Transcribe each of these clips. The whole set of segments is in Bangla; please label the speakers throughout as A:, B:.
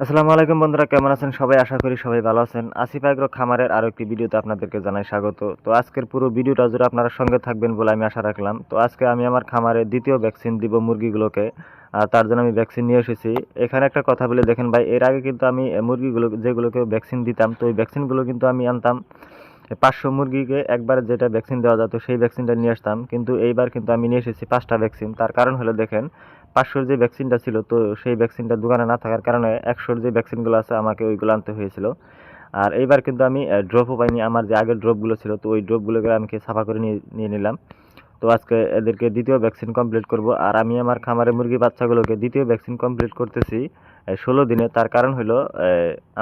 A: আসসালামু আলাইকুম বন্ধুরা, কেমন আছেন সবাই? আশা করি সবাই ভালো আছেন। আসিফ আগ্রো খামারের আরও একটি ভিডিওতে আপনাদেরকে জানাই স্বাগত। তো আজকের পুরো ভিডিওটা জুড়ে আপনারা সঙ্গে থাকবেন বলে আমি আশা রাখলাম, তো আজকে আমি আমার খামারে দ্বিতীয় ভ্যাকসিন দিব মুরগিগুলোকে, আর তার জন্য আমি ভ্যাকসিন নিয়ে এসেছি। এখানে একটা কথা বলে দেখেন ভাই, এর আগে কিন্তু আমি মুরগিগুলো, যেগুলোকে ভ্যাকসিন দিতাম, তো ওই ভ্যাকসিনগুলো কিন্তু আমি আনতাম পাঁচশো মুরগিকে একবার যেটা ভ্যাকসিন দেওয়া যেত, সেই ভ্যাকসিনটা নিয়ে আসতাম। কিন্তু এইবার কিন্তু আমি নিয়ে এসেছি পাঁচটা ভ্যাকসিন তার কারণ হলো দেখেন পাঁচশোর যে ভ্যাকসিনটা ছিল, তো সেই ভ্যাকসিনটা দোকানে না থাকার কারণে একশোর যে ভ্যাকসিনগুলো আছে, আমাকে ওইগুলো আনতে হয়েছিল। আর এইবার কিন্তু আমি ড্রপও পাইনি। আমার যে আগের ড্রপগুলো ছিল, তো ওই ড্রপগুলোকে আমি সাফা করে নিয়ে নিয়ে নিলাম। তো আজকে এদেরকে দ্বিতীয় ভ্যাকসিন কমপ্লিট করব। আর আমি আমার খামারে মুরগি বাচ্চাগুলোকে দ্বিতীয় ভ্যাকসিন কমপ্লিট করতেছি ষোলো দিনে। তার কারণ হলো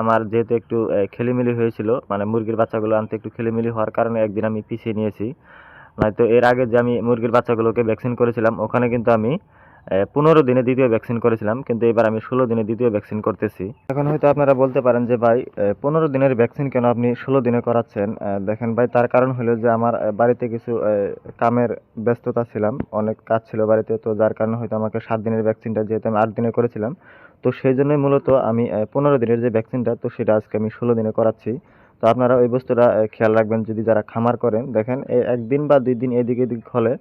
A: আমার যেহেতু একটু খেলিমেলি হয়েছিল মানে মুরগির বাচ্চাগুলো আনতে একটু খেলিমেলি হওয়ার কারণে একদিন আমি পিছিয়ে নিয়েছি। নয়তো এর আগে যে আমি মুরগির বাচ্চাগুলোকে ভ্যাকসিন করেছিলাম, ওখানে কিন্তু আমি পনেরো দিনে দ্বিতীয় ভ্যাকসিন করেছিলাম, কিন্তু এবার আমি ষোলো দিনে দ্বিতীয় ভ্যাকসিন করতেছি। এখন হয়তো আপনারা বলতে পারেন যে, ভাই পনেরো দিনের ভ্যাকসিন কেন আপনি ষোলো দিনে করাচ্ছেন? দেখেন ভাই, তার কারণ হলো যে, আমার বাড়িতে কিছু কামের ব্যস্ততা ছিলাম, অনেক কাজ ছিল বাড়িতে, তো যার কারণে হয়তো আমাকে সাত দিনের ভ্যাকসিনটা যেহেতু আমি আট দিনে করেছিলাম, তো সেই জন্যই মূলত আমি পনেরো দিনের যে ভ্যাকসিনটা তো সেটা আজকে আমি ষোলো দিনে করাচ্ছি। তো আপনারা ওই বস্তুটা খেয়াল রাখবেন যদি যারা খামার করেন। দেখেন একদিন বা দুই দিন এদিক এদিক হলে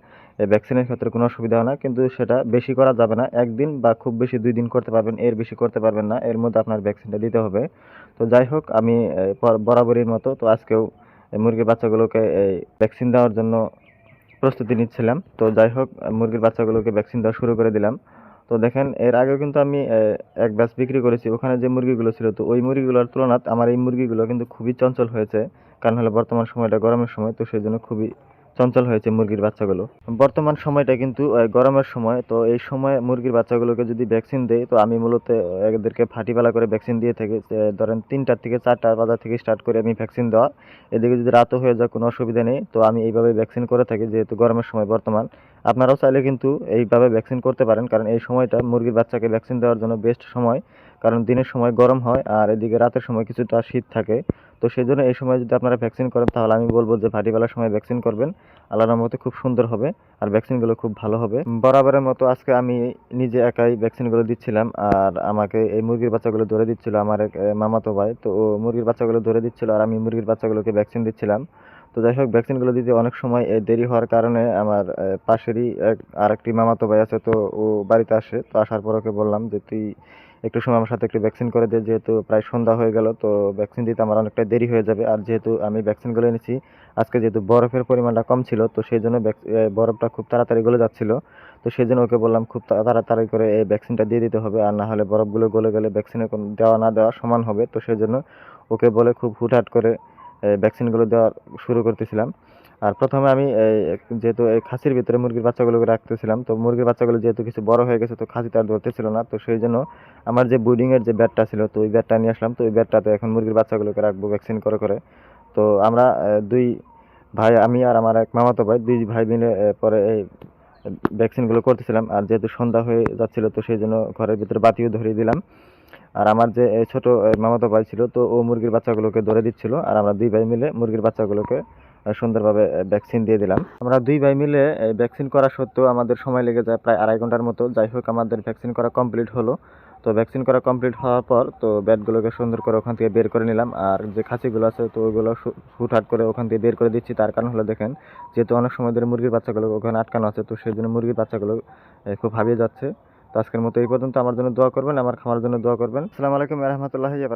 A: ভ্যাকসিনের ক্ষেত্রে কোনো অসুবিধা হয় না, কিন্তু সেটা বেশি করা যাবে না। একদিন বা খুব বেশি দুই দিন করতে পারবেন, এর বেশি করতে পারবেন না, এর মধ্যে আপনার ভ্যাকসিনটা দিতে হবে। তো যাই হোক, আমি বরাবরের মতো, তো আজকেও মুরগির বাচ্চাগুলোকে এই ভ্যাকসিন দেওয়ার জন্য প্রস্তুতি নিচ্ছিলাম। তো যাই হোক মুরগির বাচ্চাগুলোকে ভ্যাকসিন দেওয়া শুরু করে দিলাম। তো দেখেন, এর আগেও কিন্তু আমি এক ব্যাচ বিক্রি করেছি। ওখানে যে মুরগিগুলো ছিল, তো ওই মুরগিগুলোর তুলনাত আমার এই মুরগিগুলো কিন্তু খুবই চঞ্চল হয়েছে। কারণ হলো বর্তমান সময়টা গরমের সময়, তো সেই জন্য খুবই চঞ্চল হয়েছে মুরগির বাচ্চাগুলো। বর্তমান সময়টা কিন্তু গরমের সময়, তো এই সময় মুরগির বাচ্চাগুলোকে যদি ভ্যাকসিন দেয়, তো আমি মূলত এদেরকে ফাটিপালা করে ভ্যাকসিন দিয়ে থাকি ধরেন তিনটার থেকে চারটার বাজার থেকে স্টার্ট করে আমি ভ্যাকসিন দেওয়া। এদিকে যদি রাতও হয়ে যায়, কোনো অসুবিধা নেই, তো আমি এইভাবে ভ্যাকসিন করে থাকি, যেহেতু গরমের সময় বর্তমান। আপনারাও চাইলে কিন্তু এইভাবে ভ্যাকসিন করতে পারেন, কারণ এই সময়টা মুরগির বাচ্চাকে ভ্যাকসিন দেওয়ার জন্য বেস্ট সময়। কারণ দিনের সময় গরম হয় আর এদিকে রাতের সময় কিছুটা শীত থাকে। তো সেই জন্য এই সময় যদি আপনারা ভ্যাকসিন করেন, তাহলে আমি বলব যে ভাটিবেলার সময় ভ্যাকসিন করবেন। আল্লাহর মতো খুব সুন্দর হবে আর ভ্যাকসিনগুলো খুব ভালো হবে। বরাবরের মতো আজকে আমি নিজে একাই ভ্যাকসিনগুলো দিচ্ছিলাম আর আমাকে এই মুরগির বাচ্চাগুলো ধরে দিচ্ছিল আমার এক মামাতো ভাই। তো ও মুরগির বাচ্চাগুলো ধরে দিচ্ছিল আর আমি মুরগির বাচ্চাগুলোকে ভ্যাকসিন দিচ্ছিলাম। তো যাই হোক ভ্যাকসিনগুলো দিতে অনেক সময় এই দেরি হওয়ার কারণে আমার পাশেরই এক, আরেকটি মামাতো ভাই আছে, তো ও বাড়িতে আসে। তো আসার পর ওকে বললাম যে, তুই একটু সময় আমার সাথে একটু ভ্যাকসিন করে দে, যেহেতু প্রায় সন্ধ্যা হয়ে গেল, তো ভ্যাকসিন দিতে আমার অনেকটা দেরি হয়ে যাবে। আর যেহেতু আমি ভ্যাকসিনগুলো এনেছি, আজকে যেহেতু বরফের পরিমাণটা কম ছিল, তো সেই জন্য বরফটা খুব তাড়াতাড়ি গলে যাচ্ছিল। তো সেই জন্য ওকে বললাম খুব তাড়াতাড়ি করে এই ভ্যাকসিনটা দিয়ে দিতে হবে, আর না হলে বরফগুলো গলে গেলে ভ্যাকসিনের দেওয়া না দেওয়া সমান হবে। তো সেই জন্য ওকে বলে খুব হুটহাট করে ভ্যাকসিনগুলো দেওয়া শুরু করতেছিলাম। আর প্রথমে আমি যেহেতু এই খাসির ভিতরে মুরগির বাচ্চাগুলোকে রাখতেছিলাম, তো মুরগির বাচ্চাগুলো যেহেতু কিছু বড় হয়ে গেছে, তো খাসি তার ধরতেছিল না, তো সেই জন্য আমার যে বুডিংয়ের যে ব্যাটটা ছিল, তো ওই ব্যাটটা নিয়ে আসলাম, তো ওই ব্যাটটাতে এখন মুরগির বাচ্চাগুলোকে রাখব ভ্যাকসিন করে করে। তো আমরা দুই ভাই, আমি আর আমার এক মামাতো ভাই, দুই ভাই মিলে পরে এই ভ্যাকসিনগুলো করতেছিলাম, আর যেহেতু সন্ধ্যা হয়ে যাচ্ছিল, তো সেই জন্য ঘরের ভিতরে বাতিও ধরিয়ে দিলাম। আর আমার যে ছোট মামাতো ভাই ছিল, তো ও মুরগির বাচ্চাগুলোকে ধরে দিচ্ছিল, আর আমরা দুই ভাই মিলে মুরগির বাচ্চাগুলোকে সুন্দরভাবে ভ্যাকসিন দিয়ে দিলাম। আমরা দুই ভাই মিলে ভ্যাকসিন করা সত্ত্বেও আমাদের সময় লেগে যায় প্রায় আড়াই ঘণ্টার মতো। যাই হোক, আমাদের ভ্যাকসিন করা কমপ্লিট হলো। তো ভ্যাকসিন করা কমপ্লিট হওয়ার পর, তো ব্যাটগুলোকে সুন্দর করে ওখান থেকে বের করে নিলাম। আর যে খাঁচিগুলো আছে, তো ওইগুলো হুটহাট করে ওখান থেকে বের করে দিচ্ছি। তার কারণ হলো, দেখেন, যেহেতু অনেক সময় ধরে মুরগির বাচ্চাগুলো ওখানে আটকানো আছে, তো সেই জন্য মুরগির বাচ্চাগুলো খুব হাবিয়ে যাচ্ছে। তো আজকের মতো এই পর্যন্ত। আমার জন্য দোয়া করবেন, আমার খামার জন্য দোয়া করবেন। আসসালামু আলাইকুম রহমতুল্লাহ